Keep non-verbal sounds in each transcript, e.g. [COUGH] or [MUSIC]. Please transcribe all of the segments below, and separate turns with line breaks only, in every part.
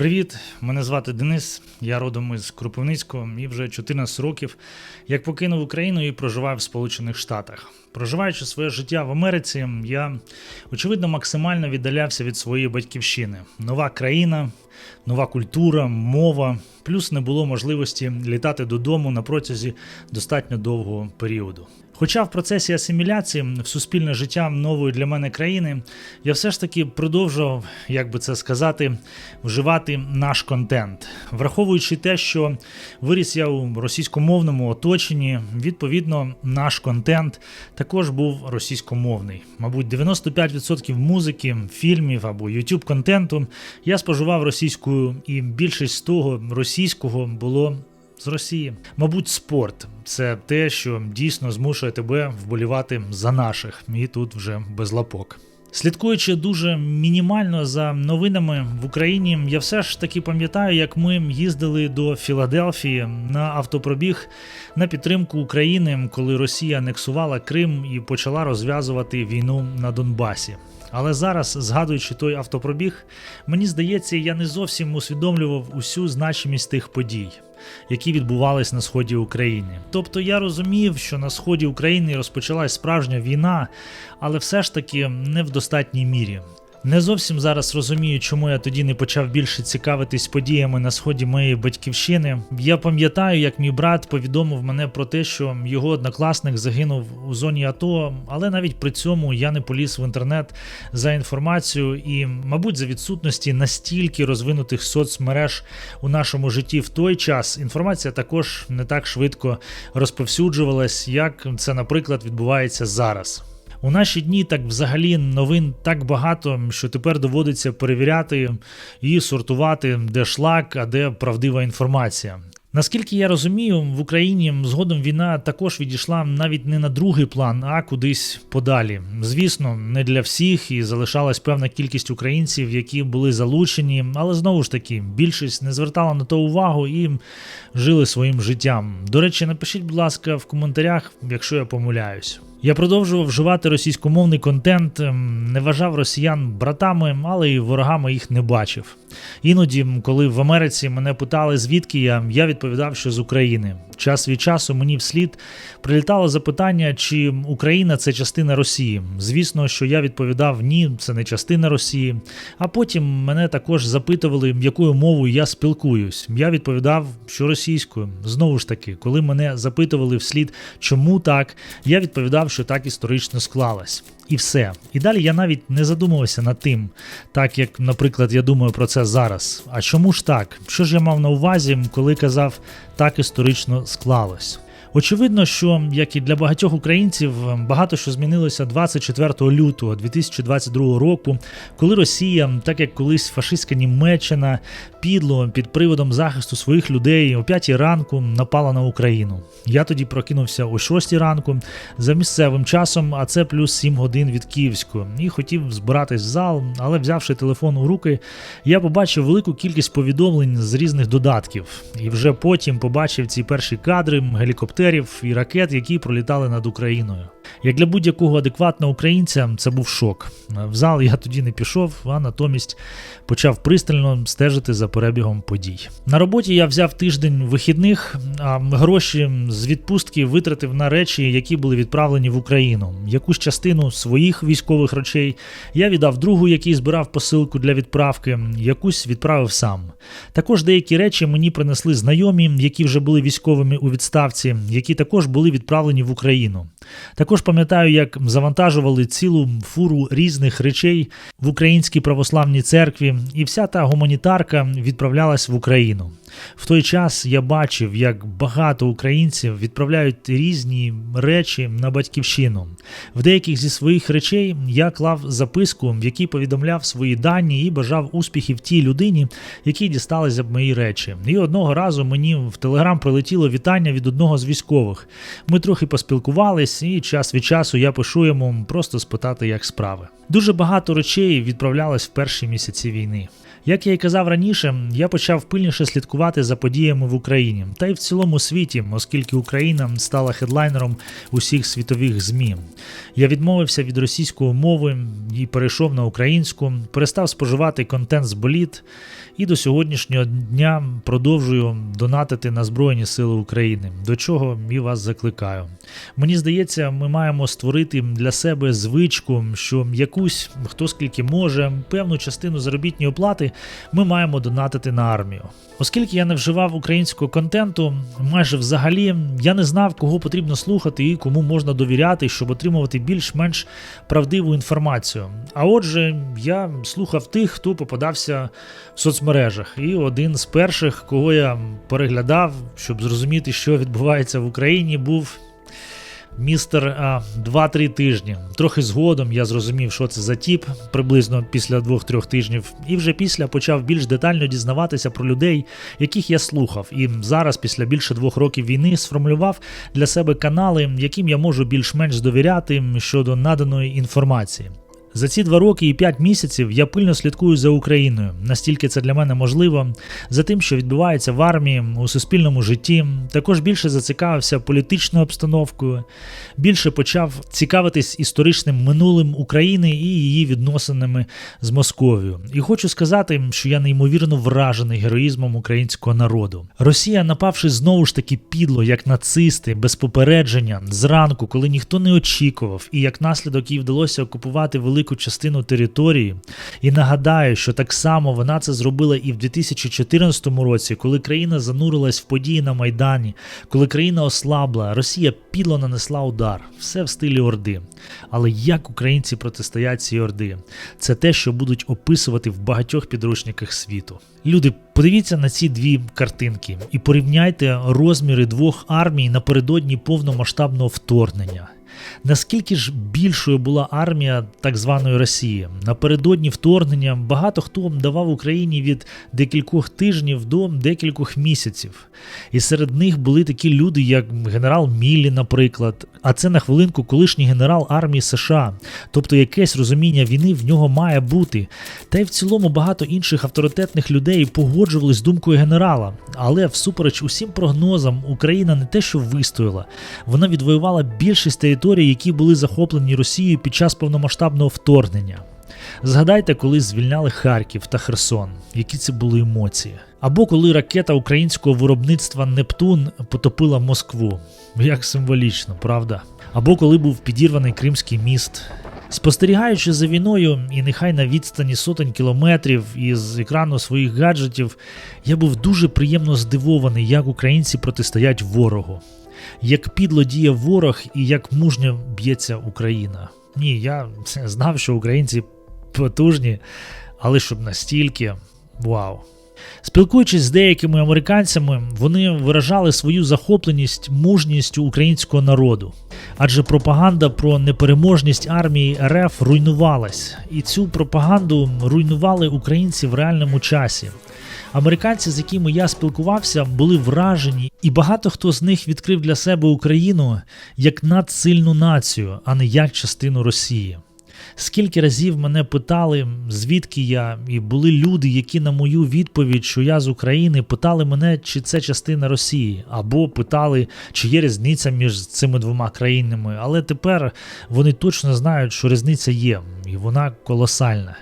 Привіт, мене звати Денис. Я родом із Кропивницького і вже 14 років як покинув Україну і проживаю в Сполучених Штатах. Проживаючи своє життя в Америці, я очевидно максимально віддалявся від своєї батьківщини. Нова країна, нова культура, мова, плюс не було можливості літати додому на протязі достатньо довгого періоду. Хоча в процесі асиміляції в суспільне життя нової для мене країни я все ж таки продовжував, як би це сказати, вживати наш контент, враховуючи те, що виріс я у російськомовному оточенні, відповідно, наш контент також був російськомовний. Мабуть, 95% музики, фільмів або youtube контенту я споживав російською, і більшість з того російського було з Росії. Мабуть, спорт це те, що дійсно змушує тебе вболівати за наших, і тут вже без лапок. Слідкуючи дуже мінімально за новинами в Україні, я все ж таки пам'ятаю, як ми їздили до Філадельфії на автопробіг на підтримку України, коли Росія анексувала Крим і почала розв'язувати війну на Донбасі. Але зараз, згадуючи той автопробіг, мені здається, я не зовсім усвідомлював усю значимість тих подій, які відбувались на сході України. Тобто я розумів, що на сході України розпочалась справжня війна, але все ж таки не в достатній мірі. Не зовсім зараз розумію, чому я тоді не почав більше цікавитись подіями на сході моєї батьківщини. Я пам'ятаю, як мій брат повідомив мене про те, що його однокласник загинув у зоні АТО, але навіть при цьому я не поліз в інтернет за інформацією і, мабуть, за відсутності настільки розвинутих соцмереж у нашому житті в той час інформація також не так швидко розповсюджувалась, як це, наприклад, відбувається зараз. У наші дні так взагалі новин так багато, що тепер доводиться перевіряти і сортувати, де шлак, а де правдива інформація. Наскільки я розумію, в Україні згодом війна також відійшла навіть не на другий план, а кудись подалі. Звісно, не для всіх і залишалась певна кількість українців, які були залучені, але знову ж таки більшість не звертала на то увагу і жили своїм життям. До речі, напишіть, будь ласка, в коментарях, якщо я помиляюсь. Я продовжував вживати російськомовний контент, ем, не вважав росіян братами, але й ворогами їх не бачив. Іноді, коли в Америці мене питали, звідки я, я відповідав, що з України. Час від часу мені вслід прилітало запитання, чи Україна це частина Росії. Звісно, що я відповідав ні, це не частина Росії. А потім мене також запитували, якою мовою я спілкуюсь. Я відповідав, що російською. Знову ж таки, коли мене запитували вслід, чому так, я відповідав, що так історично склалось. І все. І далі я навіть не задумувався над тим, так як, наприклад, я думаю про це зараз. А чому ж так? Що ж я мав на увазі, коли казав так історично склалось? Очевидно, що як і для багатьох українців, багато що змінилося 24 лютого 2022 року, коли Росія, так як колись фашистська Німеччина, підло під приводом захисту своїх людей о 5 ранку напала на Україну. Я тоді прокинувся о 6 ранку за місцевим часом, а це плюс 7 годин від Київського, і хотів збиратись в зал, але взявши телефон у руки, я побачив велику кількість повідомлень з різних додатків, і вже потім побачив ці перші кадри гелікоптерів і ракет, які пролітали над Україною. Як для будь-якого адекватного українця, це був шок. В зал я тоді не пішов, а натомість почав пристально стежити за перебігом подій. На роботі я взяв тиждень вихідних, а гроші з відпустки витратив на речі, які були відправлені в Україну. Якусь частину своїх військових речей я віддав другу, який збирав посилку для відправки, якусь відправив сам. Також деякі речі мені принесли знайомі, які вже були військовими у відставці, які також були відправлені в Україну. Також пам'ятаю, як завантажували цілу фуру різних речей в українській православній церкві, і вся та гуманітарка відправлялась в Україну. В той час я бачив, як багато українців відправляють різні речі на батьківщину. В деяких зі своїх речей я клав записку, в якій повідомляв свої дані і бажав успіхів тій людині, якій дісталися б мої речі. І одного разу мені в телеграм прилетіло вітання від одного з військових. Ми трохи поспілкувались, і час від часу я пишу йому просто спитати, як справи. Дуже багато речей відправлялось в перші місяці війни. Як я і казав раніше, я почав пильніше слідкувати за подіями в Україні та й в цілому світі, оскільки Україна стала хедлайнером усіх світових ЗМІ. Я відмовився від російської мови і перейшов на українську, перестав споживати контент з боліт і до сьогоднішнього дня продовжую донатити на Збройні Сили України, до чого і вас закликаю. Мені здається, ми маємо створити для себе звичку, що якусь хто скільки може, певну частину заробітної ми маємо донатити на армію. Оскільки я не вживав українського контенту, майже взагалі я не знав, кого потрібно слухати і кому можна довіряти, щоб отримувати більш-менш правдиву інформацію. А отже, я слухав тих, хто попадався в соцмережах, і один з перших, кого я переглядав, щоб зрозуміти, що відбувається в Україні, був містер а, 2-3 тижні. Трохи згодом я зрозумів, що це за тіп, приблизно після 2-3 тижнів, і вже після почав більш детально дізнаватися про людей, яких я слухав. І зараз, після більше двох років війни, сформулював для себе канали, яким я можу більш-менш довіряти щодо наданої інформації. За ці два роки і п'ять місяців я пильно слідкую за Україною, настільки це для мене можливо, за тим, що відбувається в армії, у суспільному житті. Також більше зацікавився політичною обстановкою, більше почав цікавитись історичним минулим України і її відносинами з Московією. І хочу сказати, що я неймовірно вражений героїзмом українського народу. Росія, напавши знову ж таки підло, як нацисти, без попередження, зранку, коли ніхто не очікував, і як наслідок їй вдалося окупувати велику частину території. І нагадаю, що так само вона це зробила і в 2014 році, коли країна занурилась в події на Майдані, коли країна ослабла, Росія підло нанесла удар, все в стилі Орди. Але як українці протистоять цій Орди? Це те, що будуть описувати в багатьох підручниках світу. Люди, подивіться на ці дві картинки і порівняйте розміри двох армій напередодні повномасштабного вторгнення. Наскільки ж більшою була армія так званої Росії? Напередодні вторгнення багато хто давав Україні від декількох тижнів до декількох місяців. І серед них були такі люди, як генерал Міллі, наприклад. А це на хвилинку колишній генерал армії США. Тобто якесь розуміння війни в нього має бути. Та й в цілому багато інших авторитетних людей погоджувались з думкою генерала. Але всупереч усім прогнозам, Україна не те, що вистояла, вона відвоювала більшість територій, які були захоплені Росією під час повномасштабного вторгнення. Згадайте, коли звільняли Харків та Херсон, які це були емоції. Або коли ракета українського виробництва Нептун потопила Москву. Як символічно, правда? Або коли був підірваний Кримський міст. Спостерігаючи за війною, і нехай на відстані сотень кілометрів із екрану своїх гаджетів, я був дуже приємно здивований, як українці протистоять ворогу, як підло діє ворог і як мужньо б'ється Україна. Ні, я знав, що українці потужні, але щоб настільки вау. Спілкуючись з деякими американцями, вони виражали свою захопленість мужністю українського народу. Адже пропаганда про непереможність армії РФ руйнувалась, і цю пропаганду руйнували українці в реальному часі. Американці, з якими я спілкувався, були вражені, і багато хто з них відкрив для себе Україну як надсильну націю, а не як частину Росії. Скільки разів мене питали, звідки я, і були люди, які на мою відповідь, що я з України, питали мене, чи це частина Росії, або питали, чи є різниця між цими двома країнами. Але тепер вони точно знають, що різниця є, і вона колосальна.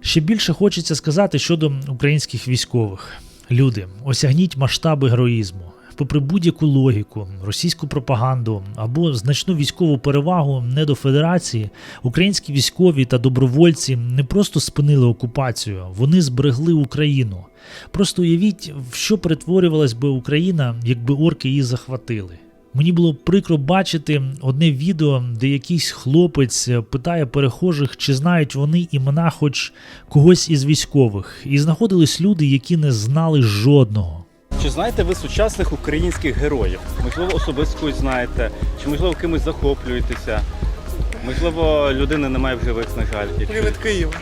Ще більше хочеться сказати щодо українських військових. Люди, осягніть масштаби героїзму. Попри будь-яку логіку, російську пропаганду або значну військову перевагу не до федерації, українські військові та добровольці не просто спинили окупацію, вони зберегли Україну. Просто уявіть, в що перетворювалась би Україна, якби орки її захватили. Мені було прикро бачити одне відео, де якийсь хлопець питає перехожих, чи знають вони імена хоч когось із військових, і знаходились люди, які не знали жодного.
Чи знаєте ви сучасних українських героїв? Можливо, особисто когось знаєте, чи можливо кимось захоплюєтеся? Можливо, людини немає в живих, на жаль. Якщо...
Привід Києва.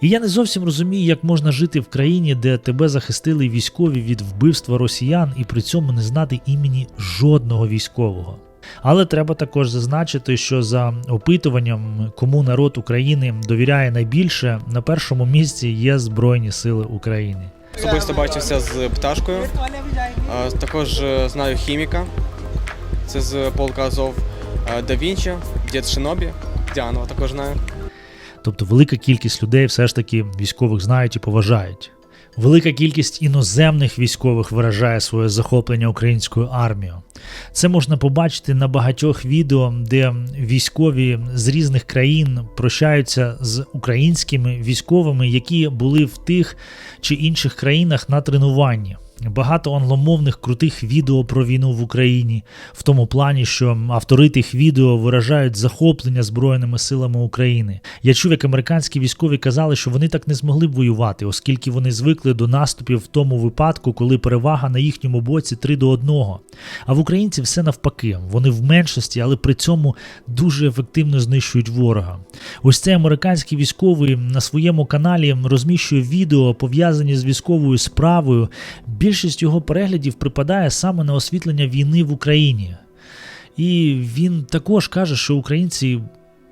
І я не зовсім розумію, як можна жити в країні, де тебе захистили військові від вбивства росіян, і при цьому не знати імені жодного військового. Але треба також зазначити, що за опитуванням, кому народ України довіряє найбільше, на першому місці є Збройні Сили України.
Особисто бачився з пташкою. Також е, знаю хіміка. Це з полка Азов. А, Да Вінчі, Дід Шинобі, Діанова також знаю.
Тобто велика кількість людей все ж таки військових знають і поважають. Велика кількість іноземних військових виражає своє захоплення українською армією. Це можна побачити на багатьох відео, де військові з різних країн прощаються з українськими військовими, які були в тих чи інших країнах на тренуванні. Багато англомовних крутих відео про війну в Україні, в тому плані, що автори тих відео виражають захоплення Збройними силами України. Я чув, як американські військові казали, що вони так не змогли б воювати, оскільки вони звикли до наступів в тому випадку, коли перевага на їхньому боці 3 до 1. А в українців все навпаки. Вони в меншості, але при цьому дуже ефективно знищують ворога. Ось цей американський військовий на своєму каналі розміщує відео, пов'язані з військовою справою. Більшість його переглядів припадає саме на освітлення війни в Україні. І він також каже, що українці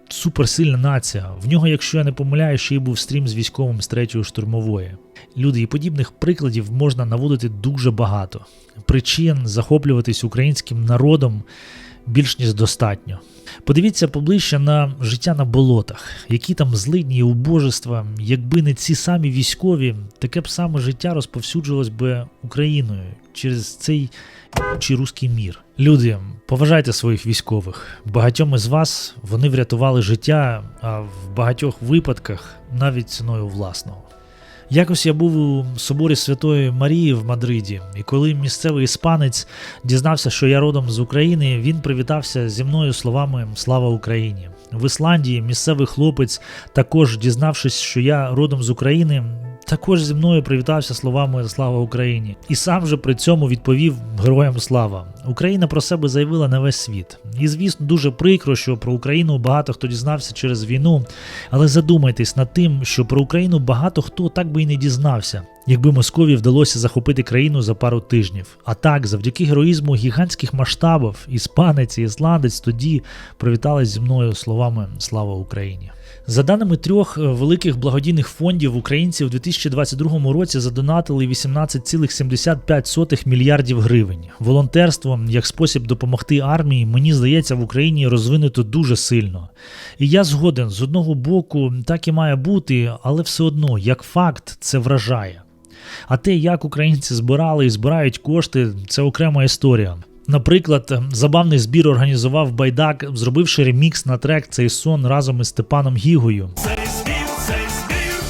суперсильна нація. В нього, якщо я не помиляю, ще й був стрім з військовим з третьої штурмової. Люди, і подібних прикладів можна наводити дуже багато. Причин захоплюватись українським народом більш ніж достатньо. Подивіться поближче на життя на болотах, які там злидні і убожества. Якби не ці самі військові, таке б саме життя розповсюджувалось би Україною через цей чи руський мір. Люди, поважайте своїх військових. Багатьом із вас вони врятували життя, а в багатьох випадках навіть ціною власного. Якось я був у соборі Святої Марії в Мадриді, і коли місцевий іспанець дізнався, що я родом з України, він привітався зі мною словами Слава Україні. В Ісландії місцевий хлопець, також дізнавшись, що я родом з України, також зі мною привітався словами Слава Україні, і сам же при цьому відповів Героям слава. Україна про себе заявила на весь світ. І звісно, дуже прикро, що про Україну багато хто дізнався через війну. Але задумайтесь над тим, що про Україну багато хто так би і не дізнався, якби Москові вдалося захопити країну за пару тижнів. А так, завдяки героїзму гігантських масштабів, іспанець і ісландець тоді привітались зі мною словами Слава Україні. За даними трьох е, великих благодійних фондів, українці у 2022 році задонатили 18,75 мільярдів гривень. Волонтерство як спосіб допомогти армії, мені здається, в Україні розвинуто дуже сильно. І я згоден з одного боку, так і має бути, але все одно, як факт, це вражає. А те, як українці збирали і збирають кошти, це окрема історія. Наприклад, забавний збір організував байдак, зробивши ремікс на трек цей сон разом із Степаном Гігою.
Цей спів, цей збір,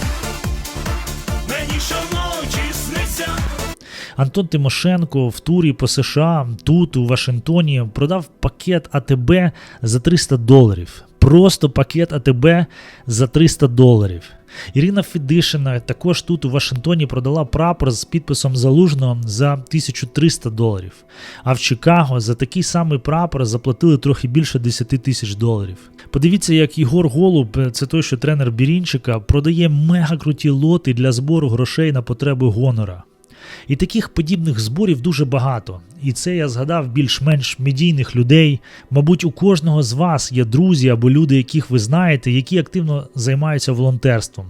мені щоночі сниться.
Антон Тимошенко в турі по США тут, у Вашингтоні, продав пакет АТБ за 300 доларів. Просто пакет АТБ за 300 доларів. Ірина Федишина також тут у Вашингтоні продала прапор з підписом залужного за 1300 доларів. А в Чикаго за такий самий прапор заплатили трохи більше 10 тисяч доларів. Подивіться, як Ігор Голуб, це той, що тренер Бірінчика, продає мега круті лоти для збору грошей на потреби гонора. І таких подібних зборів дуже багато. І це я згадав більш-менш медійних людей. Мабуть, у кожного з вас є друзі або люди, яких ви знаєте, які активно займаються волонтерством.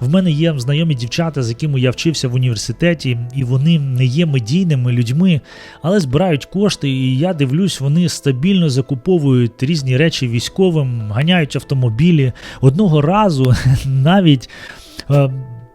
В мене є знайомі дівчата, з якими я вчився в університеті, і вони не є медійними людьми, але збирають кошти, і я дивлюсь, вони стабільно закуповують різні речі військовим, ганяють автомобілі. Одного разу [LAUGHS] навіть.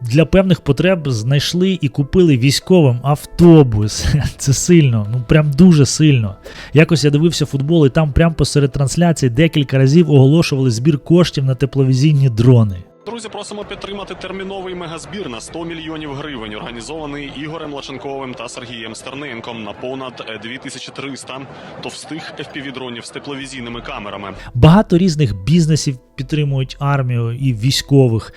Е, для певних потреб знайшли і купили військовим автобус. [LAUGHS] Це сильно, ну прям дуже сильно. Якось я дивився футбол, і там прямо посеред трансляції декілька разів оголошували збір коштів на тепловізійні дрони.
Друзі, просимо підтримати терміновий мегазбір на 100 мільйонів гривень, організований Ігорем Лаченковим та Сергієм Стерненком на понад е, 2300 товстих FPV-дронів з тепловізійними камерами.
Багато різних бізнесів підтримують армію і військових.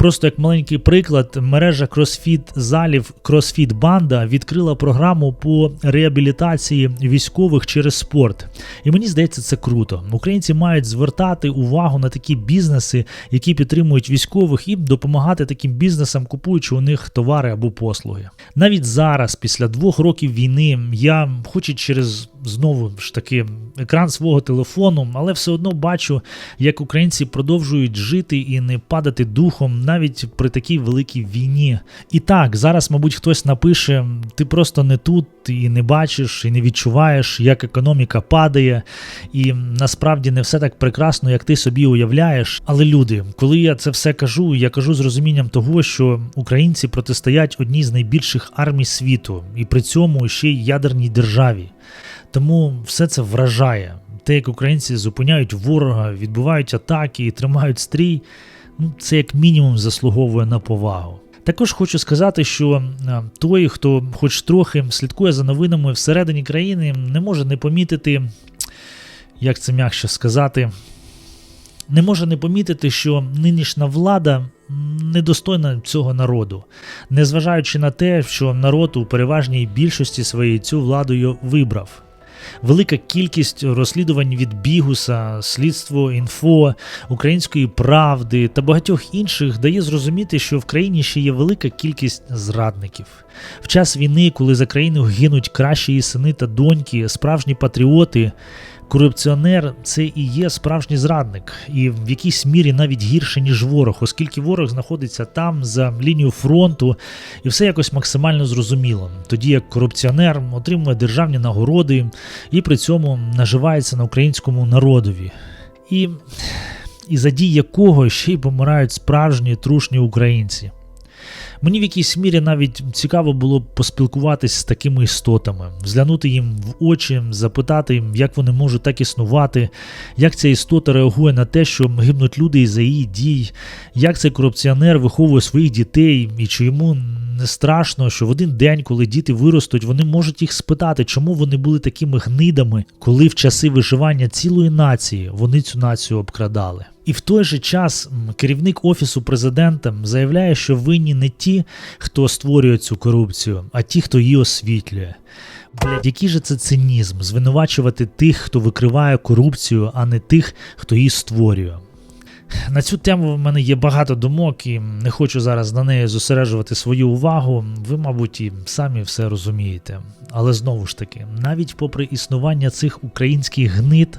Просто як маленький приклад, мережа кросфіт залів CrossFit Банда відкрила програму по реабілітації військових через спорт. І мені здається, це круто. Українці мають звертати увагу на такі бізнеси, які підтримують військових, і допомагати таким бізнесам, купуючи у них товари або послуги. Навіть зараз, після двох років війни, я хоч і через знову ж таки екран свого телефону, але все одно бачу, як українці продовжують жити і не падати духом навіть при такій великій війні. І так, зараз, мабуть, хтось напише: ти просто не тут і не бачиш, і не відчуваєш, як економіка падає, і насправді не все так прекрасно, як ти собі уявляєш. Але люди, коли я це все кажу, я кажу з розумінням того, що українці протистоять одній з найбільших армій світу, і при цьому ще й ядерній державі. Тому все це вражає. Те, як українці зупиняють ворога, відбувають атаки і тримають стрій, ну це як мінімум заслуговує на повагу. Також хочу сказати, що е, той, хто хоч трохи слідкує за новинами всередині країни, не може не помітити, як це м'якше сказати, не може не помітити, що нинішня влада недостойна цього народу, незважаючи на те, що народ у переважній більшості своїй цю владу вибрав. Велика кількість розслідувань від Бігуса, слідство інфо, української правди та багатьох інших дає зрозуміти, що в країні ще є велика кількість зрадників. В час війни, коли за країну гинуть кращі її сини та доньки, справжні патріоти, корупціонер це і є справжній зрадник, і в якійсь мірі навіть гірше, ніж ворог, оскільки ворог знаходиться там за лінією фронту, і все якось максимально зрозуміло. Тоді як корупціонер отримує державні нагороди і при цьому наживається на українському народові. І, і за дій якого ще й помирають справжні трушні українці. Мені в якійсь мірі навіть цікаво було поспілкуватись з такими істотами, взглянути їм в очі, запитати, їм, як вони можуть так існувати, як ця істота реагує на те, що гибнуть люди із-за її дій, як цей корупціонер виховує своїх дітей, і чи йому не страшно, що в один день, коли діти виростуть, вони можуть їх спитати, чому вони були такими гнидами, коли в часи виживання цілої нації вони цю націю обкрадали. І в той же час керівник офісу президента заявляє, що винні не ті, хто створює цю корупцію, а ті, хто її освітлює. Блядь, який же це цинізм звинувачувати тих, хто викриває корупцію, а не тих, хто її створює. На цю тему в мене є багато думок, і не хочу зараз на неї зосереджувати свою увагу. Ви, мабуть, і самі все розумієте. Але знову ж таки, навіть попри існування цих українських гнид,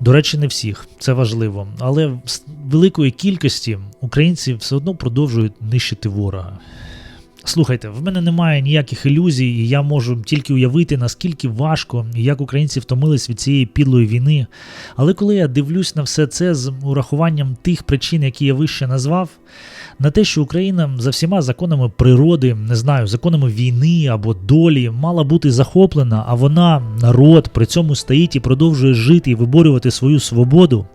до речі, не всіх, це важливо, але в великої кількості українці все одно продовжують нищити ворога. Слухайте, в мене немає ніяких ілюзій, і я можу тільки уявити, наскільки важко і як українці втомились від цієї підлої війни. Але коли я дивлюсь на все це з урахуванням тих причин, які я вище назвав, на те, що Україна за всіма законами природи, не знаю, законами війни або долі мала бути захоплена, а вона, народ, при цьому стоїть і продовжує жити і виборювати свою свободу.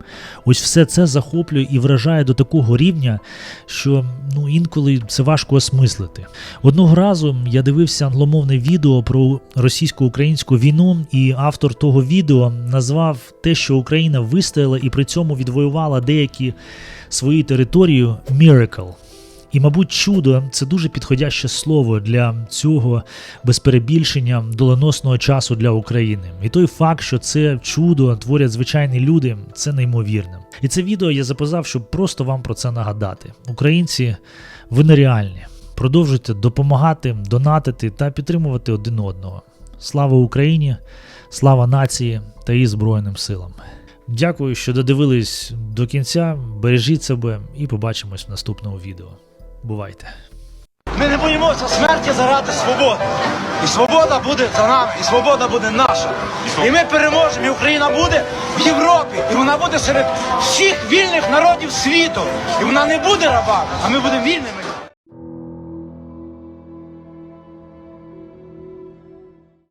Ось все це захоплює і вражає до такого рівня, що ну інколи це важко осмислити. Одного разу я дивився англомовне відео про російсько-українську війну, і автор того відео назвав те, що Україна вистояла і при цьому відвоювала деякі свої території miracle. І, мабуть, чудо це дуже підходяще слово для цього без перебільшення доленосного часу для України. І той факт, що це чудо творять звичайні люди, це неймовірне. І це відео я записав, щоб просто вам про це нагадати. Українці, ви нереальні. Продовжуйте допомагати, донатити та підтримувати один одного. Слава Україні, слава нації та її Збройним силам. Дякую, що додивились до кінця. Бережіть себе і побачимось в наступному відео. Бувайте!
Ми не боїмося смерті заради свободи. І свобода буде за нами, і свобода буде наша. І ми переможемо, і Україна буде в Європі. І вона буде серед всіх вільних народів світу. І вона не буде рабами, а ми будемо вільними.